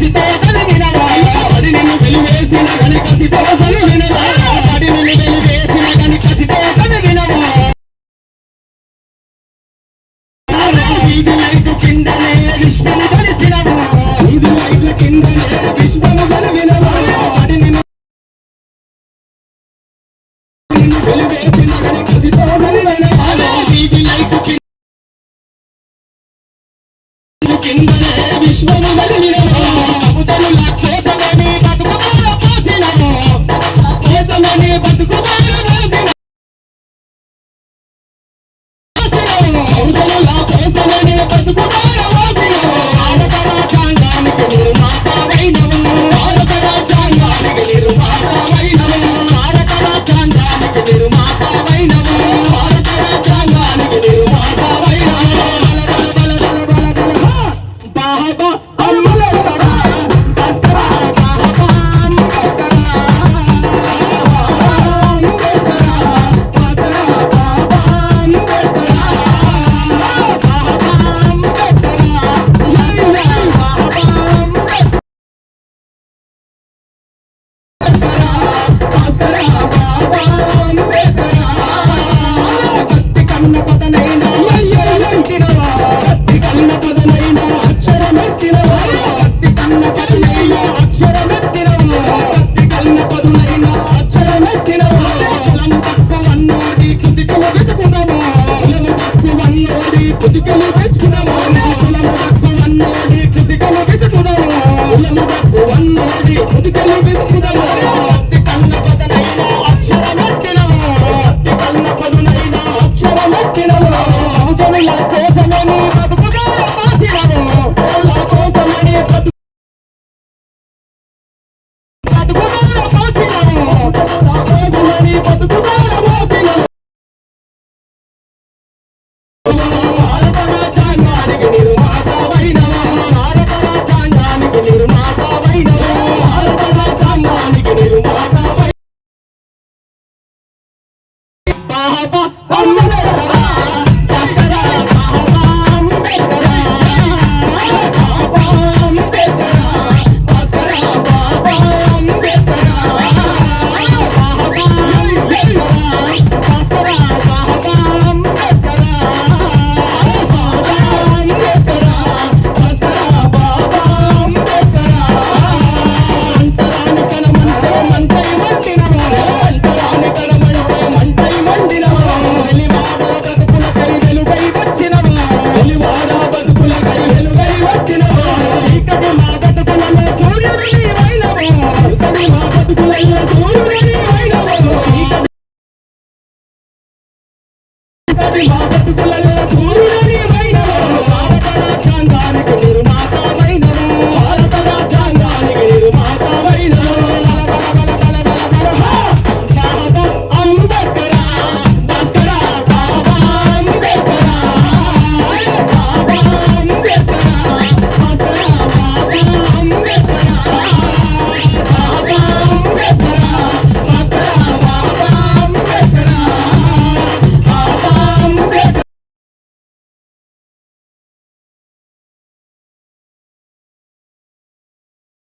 కసితో కలిగిన వాడి నిన్ను వెలివేసిన గని కసితో కలిగిన వాడి నిన్ను వెలివేసిన గని కసితో కలిగిన వాడి లైట్ పిండలే Come on, come on.